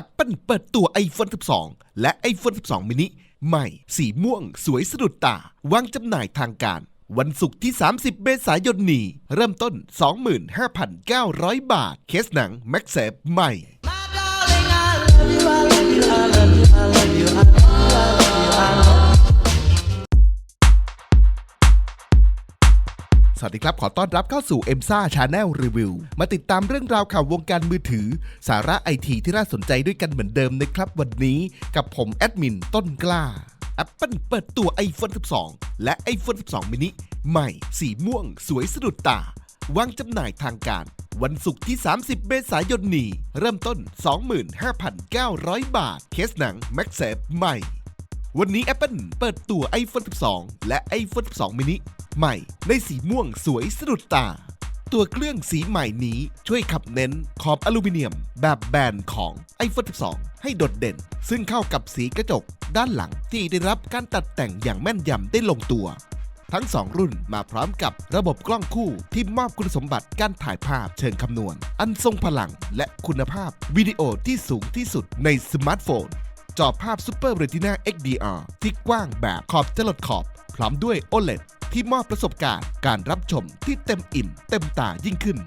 Apple เปิดตัว iPhone 12 และ iPhone 12 mini ใหม่ สีม่วง สวยสะดุดตา วางจำหน่ายทางการ วันศุกร์ที่ 30 เมษายนนี้ เริ่มต้น 25,900 บาท เคสหนัง แม็กเซฟใหม่ My darling, I love you, I love you, I love you, I love you, สวัสดีครับ ขอต้อนรับเข้าสู่ e m s a Channel Review มาติดตามเรื่องราวข่าววงการมือถือ สาระไอทีที่น่าสนใจด้วยกันเหมือนเดิมนะครับวันนี้กับผมแอดมินต้นกล้า Apple เปิดตัว iPhone 12 และ iPhone 12 mini ใหม่ สีม่วง สวยสะดุดตาวางจำหน่ายทางการ วันศุกร์ที่ 30 เมษายนนี้ เริ่มต้น 25,900 บาท เคสหนัง m a x s a f e ใหม่ วันนี้ Apple เปิดตัว iPhone 12 และ iPhone 12 mini ใหม่ในสีม่วงสวยสะดุดตา ตัวเครื่องสีใหม่นี้ช่วยขับเน้นขอบอลูมิเนียม แบบแบนของ iPhone 12 ให้โดดเด่น ซึ่งเข้ากับสีกระจก ด้านหลังที่ได้รับการตัดแต่งอย่างแม่นยำได้ลงตัว ทั้ง 2 รุ่นมาพร้อมกับระบบกล้องคู่ที่มอบคุณสมบัติการถ่ายภาพเชิงคำนวณ อันทรงพลังและคุณภาพวิดีโอที่สูงที่สุดในสมาร์ทโฟนจอภาพ Super Retina XDR ที่กว้างแบบขอบจะลดขอบ พร้อมด้วย OLED ที่มอบประสบการณ์การรับชมที่เต็มอิ่ม เต็มตายิ่งขึ้น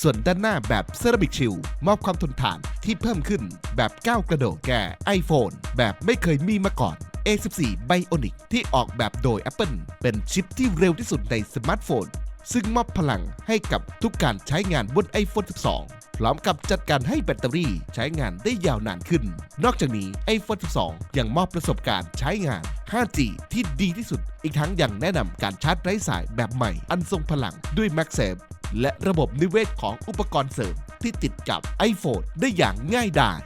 ส่วนด้านหน้าแบบเซรามิกชิลมอบความทนทานที่เพิ่มขึ้นแบบก้าวกระโดดแก่ iPhone แบบไม่เคยมีมาก่อน A14 Bionic ที่ออกแบบโดย Apple เป็นชิปที่เร็วที่สุดในสมาร์ทโฟน ซึ่งมอบพลังให้กับทุกการใช้งานบน iPhone 12 พร้อมกับจัดการให้แบตเตอรี่ใช้งานได้ยาวนานขึ้น นอกจากนี้ iPhone 12 ยังมอบประสบการณ์ใช้งาน 5G ที่ดีที่สุด อีกทั้งยังแนะนำการชาร์จไร้สายแบบใหม่ อันทรงพลังด้วย MagSafe และระบบนิเวศของอุปกรณ์เสริมที่ติดกับ iPhone ได้อย่างง่ายดาย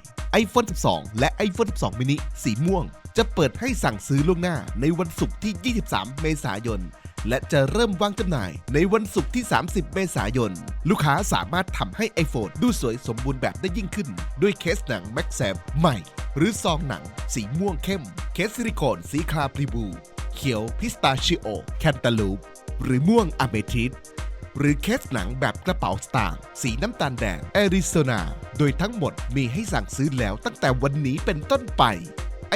iPhone 12 และ iPhone 12 mini สีม่วง จะเปิดให้สั่งซื้อล่วงหน้าในวันศุกร์ที่ 23 เมษายน และจะเริ่มวางจำหน่ายในวันศุกร์ที่ 30 เมษายน ลูกค้าสามารถทำให้ iPhone ดูสวยสมบูรณ์แบบได้ยิ่งขึ้น ด้วยเคสหนัง m a x s a f ใหม่ หรือซองหนัง สีม่วงเข้ม เคสซิลิโคนสีคลาพรีบู เขียวพิสตาชิโอ แคนตาลูป หรือม่วงอเมทิสหรือเคสหนังแบบกระเป๋าสตางค์สีน้ำตาลแดงแอริโซนา โดยทั้งหมดมีให้สั่งซื้อแล้วตั้งแต่วันนี้เป็นต้นไป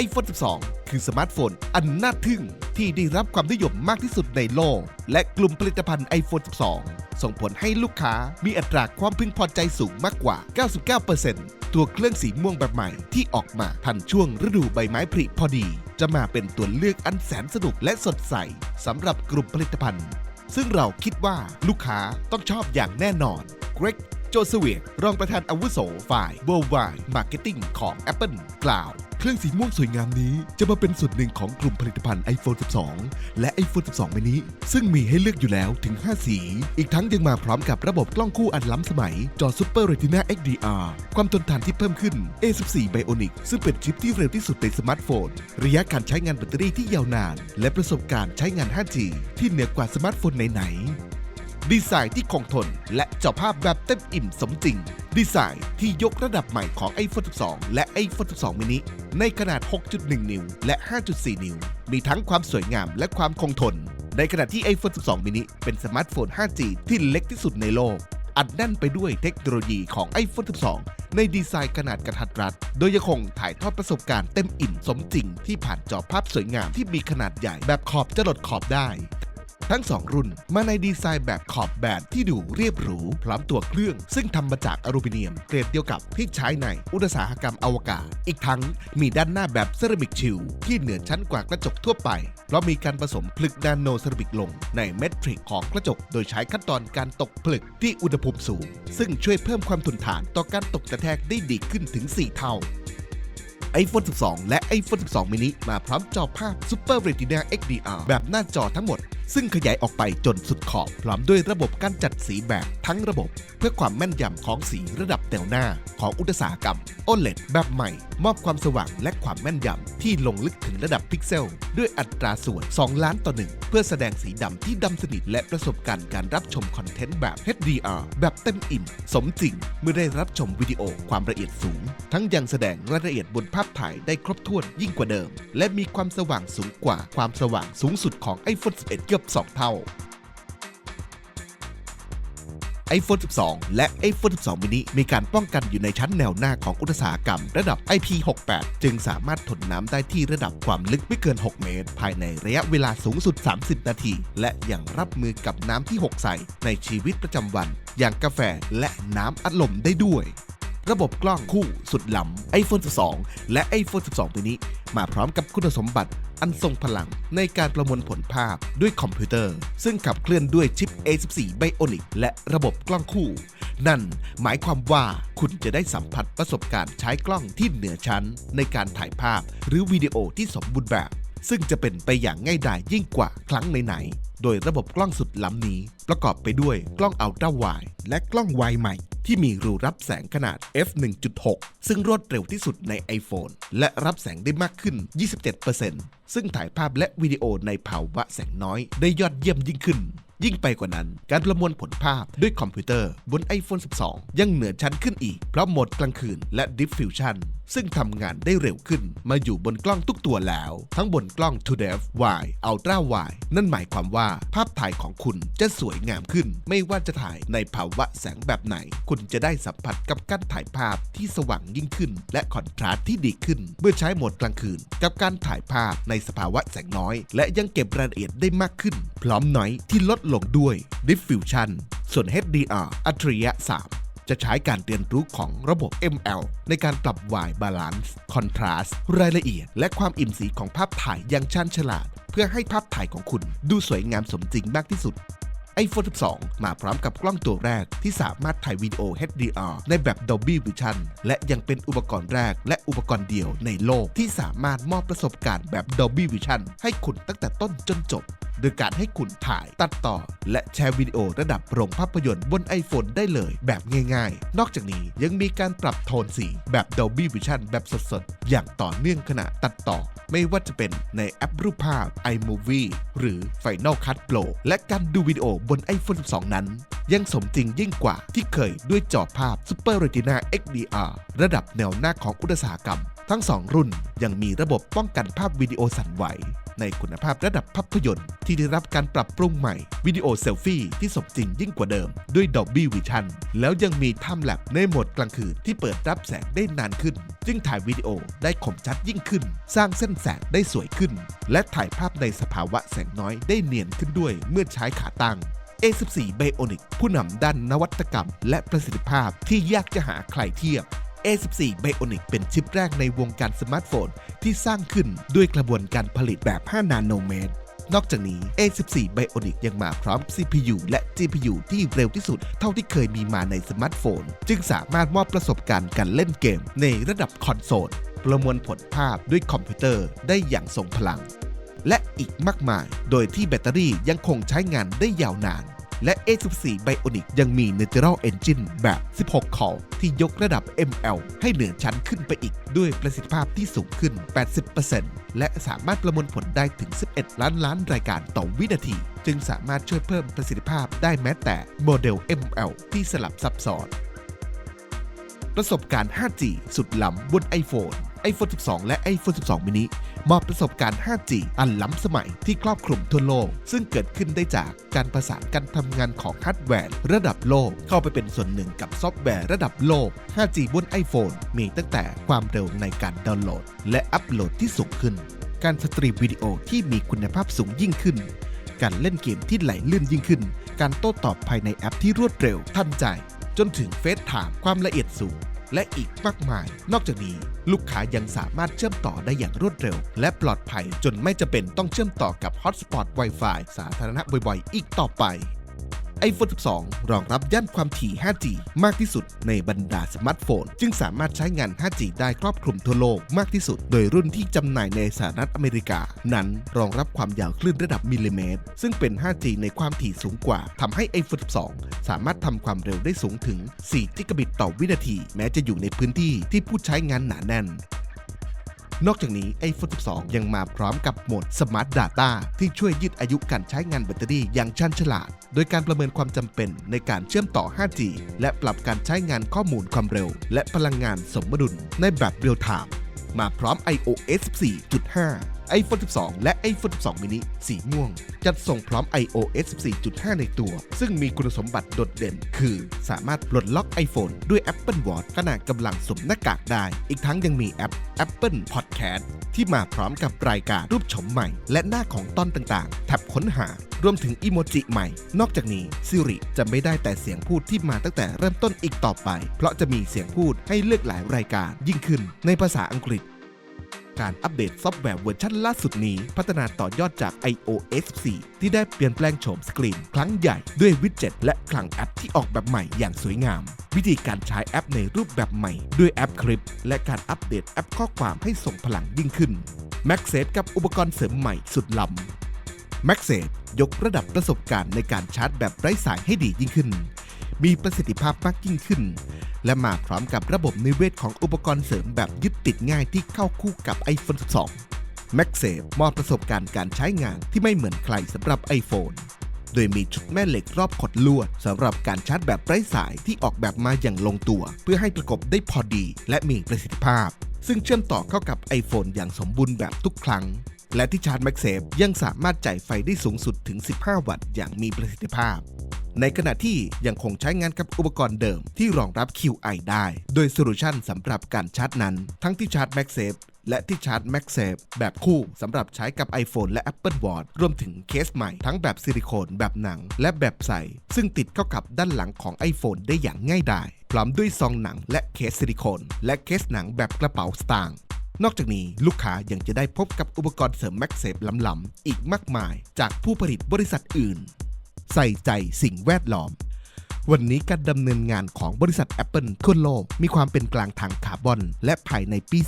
iPhone 12 คือสมาร์ทโฟนอันน่าทึ่งที่ได้รับความนิยมมากที่สุดในโลก และกลุ่มผลิตภัณฑ์ iPhone 12 ส่งผลให้ลูกค้ามีอัตราความพึงพอใจสูงมากกว่า 99%ตัวเครื่องสีม่วงแบบใหม่ที่ออกมาทันช่วงฤดูใบไม้ผลิพอดี จะมาเป็นตัวเลือกอันแสนสนุกและสดใสสำหรับกลุ่มผลิตภัณฑ์ ซึ่งเราคิดว่าลูกค้าต้องชอบอย่างแน่นอนเกรก โจสเวียรองประธานอาวุโสฝ่าย Worldwide Marketing ของ Apple กล่าว เครื่องสีม่วงสวยงามนี้จะมาเป็นส่วนหนึ่งของกลุ่มผลิตภัณฑ์ iPhone 12 และ iPhone 12 mini ซึ่งมีให้เลือกอยู่แล้วถึง 5 สี อีกทั้งยังมาพร้อมกับระบบกล้องคู่อันล้ำสมัย จอ Super Retina XDR ความทนทานที่เพิ่มขึ้น A14 Bionic ซึ่งเป็นชิปที่เร็วที่สุดในสมาร์ทโฟน ระยะการใช้งานแบตเตอรี่ที่ยาวนาน และประสบการณ์ใช้งาน 5G ที่เหนือกว่าสมาร์ทโฟนไหนๆ ดีไซน์ที่คงทน และจอภาพแบบเต็มอิ่มสมจริง ดีไซน์ที่ยกระดับใหม่ของ iPhone 12 และ iPhone 12 mini ในขนาด 6.1 นิ้ว และ 5.4 นิ้ว มีทั้งความสวยงามและความคงทน ในขณะที่ iPhone 12 mini เป็นสมาร์ทโฟน 5G ที่เล็กที่สุดในโลก อัดแน่นไปด้วยเทคโนโลยีของ iPhone 12 ในดีไซน์ขนาดกระทัดรัด โดยยังคงถ่ายทอดประสบการณ์เต็มอิ่มสมจริง ที่ผ่านจอภาพสวยงามที่มีขนาดใหญ่แบบขอบจะหลดขอบได้ ทั้ง 2 รุ่นมาในดีไซน์แบบขอบแบนที่ดูเรียบหรู พร้อมตัวเครื่อง ซึ่งทำมาจากอลูมิเนียม เกรดเดียวกับที่ใช้ในอุตสาหกรรมอวกาศ อีกทั้งมีด้านหน้าแบบเซรามิกชิลที่เหนือชั้นกว่ากระจกทั่วไป เพราะมีการผสมผลึกนาโนเซรามิกลงในเมทริกของกระจก โดยใช้ขั้นตอนการตกผลึกที่อุณหภูมิสูง ซึ่งช่วยเพิ่มความทนทานต่อการตกกระแทกได้ดีขึ้นถึง 4 เท่า iPhone 12 และ iPhone 12 mini มาพร้อมจอภาพ Super Retina XDR แบบหน้าจอทั้งหมด ซึ่งขยายออกไปจนสุดขอบพร้อมด้วยระบบการจัดสีแบบทั้งระบบ เพื่อความแม่นยำของสีระดับแนวหน้าของอุตสาหกรรม OLED แบบใหม่ มอบความสว่างและความแม่นยำที่ลงลึกถึงระดับพิกเซล ด้วยอัตราส่วน 2 ล้านต่อ1เพื่อแสดงสีดำที่ดำสนิทและประสบการณ์การรับชมคอนเทนต์แบบ HDR แบบเต็มอิ่ม สมจริงเมื่อได้รับชมวิดีโอความละเอียดสูง ทั้งยังแสดงรายละเอียดบนภาพถ่ายได้ครบถ้วนยิ่งกว่าเดิม และมีความสว่างสูงกว่าความสว่างสูงสุดของ iPhone 11กือบ 2 เท่า iPhone 12 และ iPhone 12 mini มีการป้องกันอยู่ในชั้นแนวหน้าของอุตสาหกรรมระดับ IP68 จึงสามารถทนน้ำได้ที่ระดับความลึกไม่เกิน 6 เมตร ภายในระยะเวลาสูงสุด 30 นาที และยังรับมือกับน้ำที่หกใส่ในชีวิตประจำวัน อย่างกาแฟและน้ำอัดลมได้ด้วย ระบบกล้องคู่สุดล้ำ iPhone 12 และ iPhone 12 mini มาพร้อมกับคุณสมบัติ อันทรงพลังในการประมวลผลภาพด้วยคอมพิวเตอร์ ซึ่งขับเคลื่อนด้วยชิป A14 Bionic และระบบกล้องคู่ นั่นหมายความว่าคุณจะได้สัมผัสประสบการณ์ใช้กล้องที่เหนือชั้น ในการถ่ายภาพหรือวิดีโอที่สมบูรณ์แบบ ซึ่งจะเป็นไปอย่างง่ายดายยิ่งกว่าครั้งไหนๆโดยระบบกล้องสุดล้ำนี้ ประกอบไปด้วยกล้องอัลตร้าไวด์และกล้องไวด์ใหม่ ที่มีรูรับแสงขนาด f 1.6 ซึ่งรวดเร็วที่สุดใน iPhone และรับแสงได้มากขึ้น 27%ซึ่งถ่ายภาพและวิดีโอในภาวะแสงน้อยได้ยอดเยี่ยมยิ่งขึ้น ยิ่งไปกว่านั้น การประมวลผลภาพด้วยคอมพิวเตอร์บน iPhone 12 ยังเหนือชั้นขึ้นอีก เพราะโหมดกลางคืนและ Diffusion ซึ่งทำงานได้เร็วขึ้น มาอยู่บนกล้องทุกตัวแล้ว ทั้งบนกล้อง 2depth wide ultra wide นั่นหมายความว่าภาพถ่ายของคุณจะสวยงามขึ้น ไม่ว่าจะถ่ายในภาวะแสงแบบไหน คุณจะได้สัมผัสกับการถ่ายภาพที่สว่างยิ่งขึ้น และคอนทราสต์ที่ดีขึ้น เมื่อใช้โหมดกลางคืน กับการถ่ายภาพในสภาวะแสงน้อย และยังเก็บรายละเอียดได้มากขึ้น พร้อมน้อยที่ลดลงด้วย diffusion ส่วน HDR อัจฉริยะ 3 จะใช้การเรียนรู้ของระบบ ML ในการปรับ White Balance Contrast รายละเอียด และความอิ่มสีของภาพถ่ายอย่างชันฉลาด เพื่อให้ภาพถ่ายของคุณดูสวยงามสมจริงมากที่สุด iPhone 12 มาพร้อมกับกล้องตัวแรกที่สามารถถ่ายวิดีโอ HDR ในแบบ Dolby Vision และยังเป็นอุปกรณ์แรกและอุปกรณ์เดียวในโลกที่สามารถมอบประสบการณ์แบบ Dolby Vision ให้คุณตั้งแต่ต้นจนจบ โดยการให้คุณถ่าย ตัดต่อ และแชร์วิดีโอระดับโรงภาพยนตร์บน iPhone ได้เลย แบบง่ายๆ นอกจากนี้ยังมีการปรับโทนสีแบบ Dolby Vision แบบสดๆ อย่างต่อเนื่องขณะตัดต่อ ไม่ว่าจะเป็นในแอปรูปภาพ iMovie หรือ Final Cut Pro และการดูวิดีโอบน iPhone 12 นั้น ยังสมจริงยิ่งกว่าที่เคยด้วยจอภาพ Super Retina XDR ระดับแนวหน้าของอุตสาหกรรม ทั้ง 2 รุ่นยังมีระบบป้องกันภาพวิดีโอสั่นไหว ในคุณภาพระดับภาพยนตร์ ที่ได้รับการปรับปรุงใหม่ วิดีโอเซลฟี่ที่สมจริงยิ่งกว่าเดิม ด้วย Dolby Vision แล้วยังมี Time Lapse ในโหมดกลางคืนที่เปิดรับแสงได้นานขึ้น จึงถ่ายวิดีโอได้คมชัดยิ่งขึ้น สร้างเส้นแสงได้สวยขึ้น และถ่ายภาพในสภาวะแสงน้อยได้เนียนขึ้นด้วยเมื่อใช้ขาตั้ง A14 Bionic ผู้นำด้านนวัตกรรม และประสิทธิภาพที่ยากจะหาใครเทียบ A14 Bionic เป็นชิปแรกในวงการสมาร์ทโฟน ที่สร้างขึ้นด้วยกระบวนการผลิตแบบ 5 นาโนเมตร นอกจากนี้ A14 Bionic ยังมาพร้อม CPU และ GPU ที่เร็วที่สุดเท่าที่เคยมีมาในสมาร์ทโฟน จึงสามารถมอบประสบการณ์การเล่นเกมในระดับคอนโซล ประมวลผลภาพด้วยคอมพิวเตอร์ได้อย่างทรงพลัง และอีกมากมาย โดยที่แบตเตอรี่ยังคงใช้งานได้ยาวนาน และ A14 Bionic ยังมี Natural Engine แบบ 16 คอที่ยกระดับ ML ให้เหนือชั้นขึ้นไปอีก ด้วยประสิทธิภาพที่สูงขึ้น 80%และสามารถประมวลผลได้ถึง 11 ล้านล้านรายการต่อวินาที จึงสามารถช่วยเพิ่มประสิทธิภาพได้แม้แต่โมเดล ML ที่สลับซับซ้อน ประสบการณ์ 5G สุดล้ำบน iPhone iPhone 12 และ iPhone 12 mini มอบประสบการณ์ 5G อันล้ำสมัยที่ครอบคลุมทั่วโลก ซึ่งเกิดขึ้นได้จากการประสานการทำงานของฮาร์ดแวร์ระดับโลก เข้าไปเป็นส่วนหนึ่งกับซอฟต์แวร์ระดับโลก 5G บน iPhone มีตั้งแต่ความเร็วในการดาวน์โหลด และอัปโหลดที่สูงขึ้น การสตรีมวิดีโอที่มีคุณภาพสูงยิ่งขึ้น การเล่นเกมที่ไหลลื่นยิ่งขึ้น การโต้ตอบภายในแอปที่รวดเร็วทันใจ จนถึงเฟซไทม์ความละเอียดสูง และอีกมากมาย นอกจากนี้ ลูกค้ายังสามารถเชื่อมต่อได้อย่างรวดเร็ว และปลอดภัยจนไม่จำเป็นต้องเชื่อมต่อกับฮอตสปอต Wi-Fi สาธารณะบ่อยๆ อีกต่อไป iPhone 12 รองรับย่านความถี่ 5G มากที่สุดในบรรดาสมาร์ทโฟน จึงสามารถใช้งาน 5G ได้ครอบคลุมทั่วโลกมากที่สุด โดยรุ่นที่จำหน่ายในสหรัฐอเมริกา นั้นรองรับความยาวคลื่นระดับมิลลิเมตร ซึ่งเป็น 5G ในความถี่สูงกว่าทำให้ iPhone 12 สามารถทำความเร็วได้สูงถึง 4 กิกะบิตต่อวินาที แม้จะอยู่ในพื้นที่ที่ผู้ใช้งานหนาแน่น นอกจากนี้ iPhone 12 ยังมาพร้อมกับโหมด Smart Data ที่ช่วยยืดอายุการใช้งานแบตเตอรี่อย่างชันฉลาด โดยการประเมินความจำเป็นในการเชื่อมต่อ 5G และปรับการใช้งานข้อมูลความเร็ว และพลังงานสมดุลในแบบเรียลไทม์มาพร้อม iOS 14.5 iPhone 12 และ iPhone 12 mini สีม่วง จัดส่งพร้อม iOS 14.5 ในตัว ซึ่งมีคุณสมบัติโดดเด่น คือสามารถปลดล็อก iPhone ด้วย Apple Watch ขณะกำลังสวมหน้ากากได้ อีกทั้งยังมีแอป Apple Podcast ที่มาพร้อมกับรายการรูปชมใหม่ และหน้าของต้นต่างๆ แท็บค้นหา รวมถึงอีโมจิใหม่ นอกจากนี้ Siri จะไม่ได้แต่เสียงพูดที่มาตั้งแต่เริ่มต้นอีกต่อไป เพราะจะมีเสียงพูดให้เลือกหลายรายการยิ่งขึ้นในภาษาอังกฤษ การอัปเดตซอฟต์แวร์เวอร์ชันล่าสุดนี้ พัฒนาต่อยอดจาก iOS 4 ที่ได้เปลี่ยนแปลงโฉมสกรีน ครั้งใหญ่ด้วยวิดเจ็ตและคลังแอปที่ออกแบบใหม่อย่างสวยงาม วิธีการใช้แอปในรูปแบบใหม่ ด้วยแอปคลิป และการอัปเดตแอปข้อความให้ส่งพลังยิ่งขึ้น m a x s a f e กับอุปกรณ์เสริมใหม่สุดล้ำ m a x s a f e ยกระดับประสบการณ์ในการชาร์จแบบไร้สายให้ดียิ่งขึ้น มีประสิทธิภาพมากยิ่งขึ้น และมาพร้อมกับระบบนิเวศของอุปกรณ์เสริมแบบยึดติดง่ายที่เข้าคู่กับ iPhone 12 m a x s a f e มอบประสบการณ์การใช้งานที่ไม่เหมือนใครสำหรับ iPhone โดยมีชุดแม่เหล็กรอบขดลวดสำหรับการชาร์จแบบไร้สายที่ออกแบบมาอย่างลงตัว เพื่อให้ประกบได้พอดีและมีประสิทธิภาพ ซึ่งเชื่อมต่อเข้ากับ iPhone อย่างสมบูรณ์แบบทุกครั้ง และที่ชาร์จ m a g s a f e ยังสามารถจ่ายไฟได้สูงสุดถึง 15 วัตต์อย่างมีประสิทธิภาพ ในขณะที่ยังคงใช้งานกับอุปกรณ์เดิมที่รองรับ QI ได้ โดยโซลูชันสำหรับการชาร์จนั้น ทั้งที่ชาร์จ MagSafe และที่ชาร์จ MagSafe แบบคู่สำหรับใช้กับ iPhone และ Apple Watch รวมถึงเคสใหม่ทั้งแบบซิลิโคนแบบหนัง และแบบใส ซึ่งติดเข้ากับด้านหลังของ iPhone ได้อย่างง่ายดายพร้อมด้วยซองหนังและเคสซิลิโคนและเคสหนังแบบกระเป๋าสตางค์นอกจากนี้ลูกค้ายังจะได้พบกับอุปกรณ์เสริม MagSafe ล้ำๆอีกมากมาย จากผู้ผลิตบริษัทอื่น ใส่ใจสิ่งแวดล้อม วันนี้การดำเนินงานของบริษัท Apple ทั่วโลก มีความเป็นกลางทางคาร์บอน และภายในปี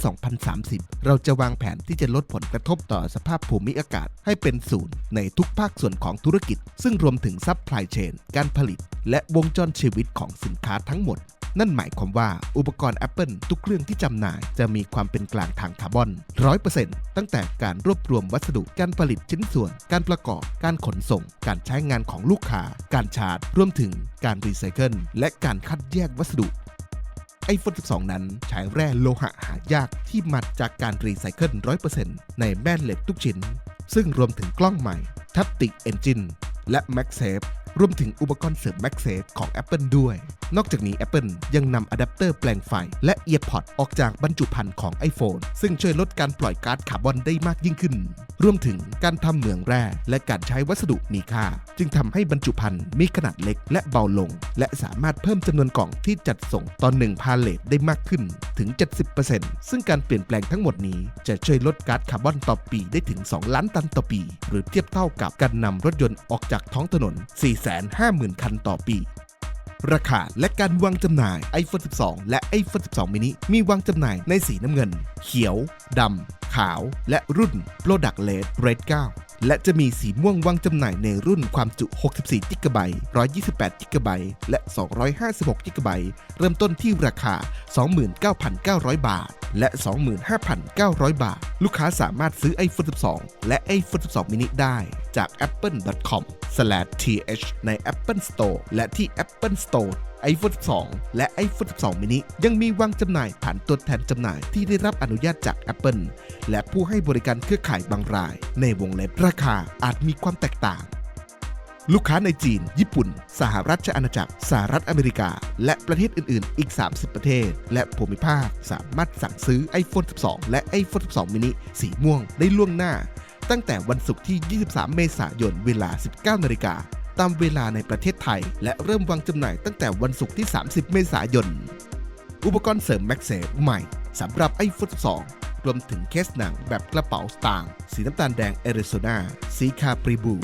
2030 เราจะวางแผนที่จะลดผลกระทบต่อสภาพภูมิอากาศให้เป็นศูนย์ในทุกภาคส่วนของธุรกิจ ซึ่งรวมถึงซัพพลายเชนการผลิต และวงจรชีวิตของสินค้าทั้งหมด นั่นหมายความว่าอุปกรณ์ Apple ทุกเครื่องที่จำหน่ายจะมีความเป็นกลางทางคาร์บอน 100%ตั้งแต่การรวบรวมวัสดุการผลิตชิ้นส่วน การประกอบ การขนส่ง การใช้งานของลูกค้า การชาร์จ รวมถึงการรีไซเคิลและการคัดแยกวัสดุ iPhone 12 นั้นใช้แร่โลหะหายากที่มาจากการรีไซเคิล 100%ในแม่เหล็กทุกชิ้น ซึ่งรวมถึงกล้องใหม่ ทับติกเอนจินและ MagSafe รวมถึงอุปกรณ์เสริม MagSafe ของ Apple ด้วย นอกจากนี้ Apple ยังนำอะแดปเตอร์แปลงไฟ และ EarPod ออกจากบรรจุภัณฑ์ของ iPhone ซึ่งช่วยลดการปล่อยก๊าซคาร์บอนได้มากยิ่งขึ้น รวมถึงการทำเหมืองแร่และการใช้วัสดุมีค่า จึงทำให้บรรจุภัณฑ์มีขนาดเล็กและเบาลง และสามารถเพิ่มจำนวนกล่องที่จัดส่งตอนหนึ่งพาเลทได้มากขึ้นถึง 70%ซึ่งการเปลี่ยนแปลงทั้งหมดนี้จะช่วยลดก๊าซคาร์บอนต่อปีได้ถึง 2 ล้านตันต่อปี หรือเทียบเท่ากับการนำรถยนต์ออกจากท้องถนน 450,000 คันต่อปี ราคาและการวางจำหน่าย iPhone 12 และ iPhone 12 mini มีวางจำหน่ายในสีน้ำเงิน เขียว ดำ ขาว และรุ่น Product Red Red 9 และจะมีสีม่วงวางจำหน่ายในรุ่นความจุ 64 g b 128 g b และ 256 g b เริ่มต้นที่ราคา 29,900 บาท และ 25,900 บาท ลูกค้าสามารถซื้อ iPhone 12 และ iPhone 12 mini ได้จาก apple.com/th ใน Apple Store และที่ Apple Store iPhone 12 และ iPhone 12 mini ยังมีวางจำหน่ายผ่านตัวแทนจำหน่ายที่ได้รับอนุญาตจาก Apple และผู้ให้บริการเครือข่ายบางราย ในวงเล็บราคาอาจมีความแตกต่างลูกค้าในจีน ญี่ปุ่น สหรัฐอาณาจักร สหรัฐอเมริกา และประเทศอื่น ๆ อีก 30 ประเทศ และภูมิภาค สามารถสั่งซื้อ iPhone 12 และ iPhone 12 mini สีม่วงได้ล่วงหน้า ตั้งแต่วันศุกร์ที่ 23 เมษายน เวลา 19นาฬิกา ตามเวลาในประเทศไทย และเริ่มวางจำหน่ายตั้งแต่วันศุกร์ที่ 30 เมษายน อุปกรณ์เสริม MagSafe ใหม่สำหรับ iPhone 12 รวมถึงเคสหนังแบบกระเป๋าสตางค์สีน้ำตาลแดงเอริโซนาสีคาปริบู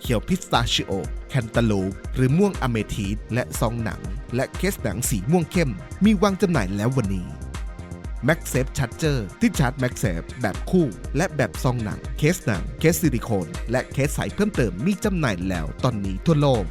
เขียวพิสตาชิโอ แคนตาลูป หรือม่วงอเมทีสและซองหนัง และเคสหนังสีม่วงเข้ม มีวางจำหน่ายแล้ววันนี้ MagSafe Charger ที่ชาร์จ MagSafe แบบคู่ และแบบซองหนัง เคสหนัง เคสซิลิโคน และเคสใสเพิ่มเติมมีจำหน่ายแล้วตอนนี้ทั่วโลก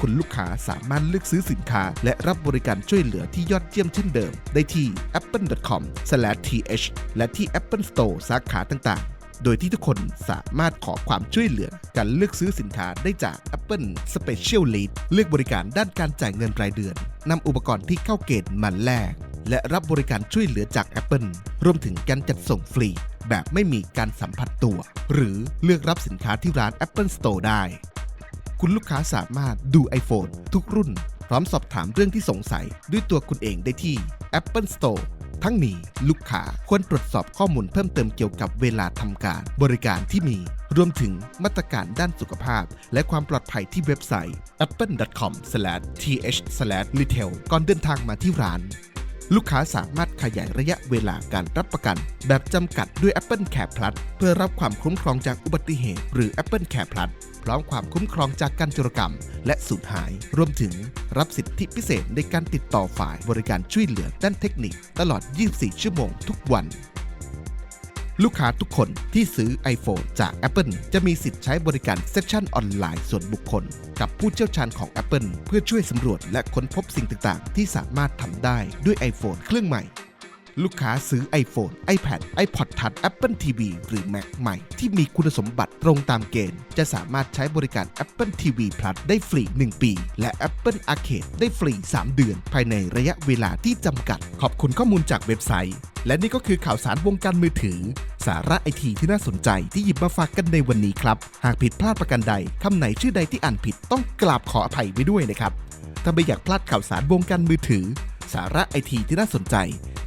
คุณลูกค้าสามารถเลือกซื้อสินค้า และรับบริการช่วยเหลือที่ยอดเยี่ยมเช่นเดิม ได้ที่ apple.com/th และที่ Apple Store สาขาต่างๆ โดยที่ทุกคนสามารถขอความช่วยเหลือการเลือกซื้อสินค้าได้จาก Apple Special Lead เลือกบริการด้านการจ่ายเงินรายเดือนนำอุปกรณ์ที่เข้าเกณฑ์มาแลก และรับบริการช่วยเหลือจาก Apple รวมถึงการจัดส่งฟรี แบบไม่มีการสัมผัสตัว หรือเลือกรับสินค้าที่ร้าน Apple Store ได้ คุณลูกค้าสามารถดู iPhone ทุกรุ่น พร้อมสอบถามเรื่องที่สงสัยด้วยตัวคุณเองได้ที่ Apple Store ทั้งนี้ลูกค้าควรตรวจสอบข้อมูลเพิ่มเติมเกี่ยวกับเวลาทำการ บริการที่มี รวมถึงมาตรการด้านสุขภาพ และความปลอดภัยที่เว็บไซต์ apple.com/th/retail ก่อนเดินทางมาที่ร้าน ลูกค้าสามารถขยายระยะเวลาการรับประกัน แบบจำกัดด้วย Apple Care Plus เพื่อรับความคุ้มครองจากอุบัติเหตุ หรือ Apple Care Plus พร้อมความคุ้มครองจากการจรกรรม และสูญหาย รวมถึงรับสิทธิพิเศษในการติดต่อฝ่ายบริการช่วยเหลือด้านเทคนิค ตลอด 24 ชั่วโมงทุกวัน ลูกค้าทุกคนที่ซื้อ iPhone จาก Apple จะมีสิทธิ์ใช้บริการเซสชั่นออนไลน์ส่วนบุคคล กับผู้เชี่ยวชาญของ Apple เพื่อช่วยสำรวจและค้นพบสิ่งต่างๆ ที่สามารถทำได้ด้วย iPhone เครื่องใหม่ ลูกค้าซื้อ iPhone, iPad, iPod Touch, Apple TV หรือ Mac ใหม่ ที่มีคุณสมบัติตรงตามเกณฑ์ จะสามารถใช้บริการ Apple TV Plus ได้ฟรี 1 ปี และ Apple Arcade ได้ฟรี 3 เดือน ภายในระยะเวลาที่จำกัด ขอบคุณข้อมูลจากเว็บไซต์ และนี่ก็คือข่าวสารวงการมือถือ สาระไอทีที่น่าสนใจที่หยิบมาฝากกันในวันนี้ครับ หากผิดพลาดประการใดคำไหนชื่อใดที่อ่านผิดต้องกราบขออภัยไว้ด้วยนะครับถ้าไม่อยากพลาดข่าวสารวงการมือถือ สาระไอทีที่น่าสนใจ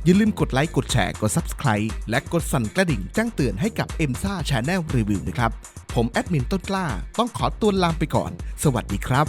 อย่าลืมกดไลค์ กดแชร์ กด Subscribe และกดสั่นกระดิ่งแจ้งเตือนให้กับ e m s a Channel Review นะครับ ผมแอดมินต้นกล้า ต้องขอตัวลาไปก่อน สวัสดีครับ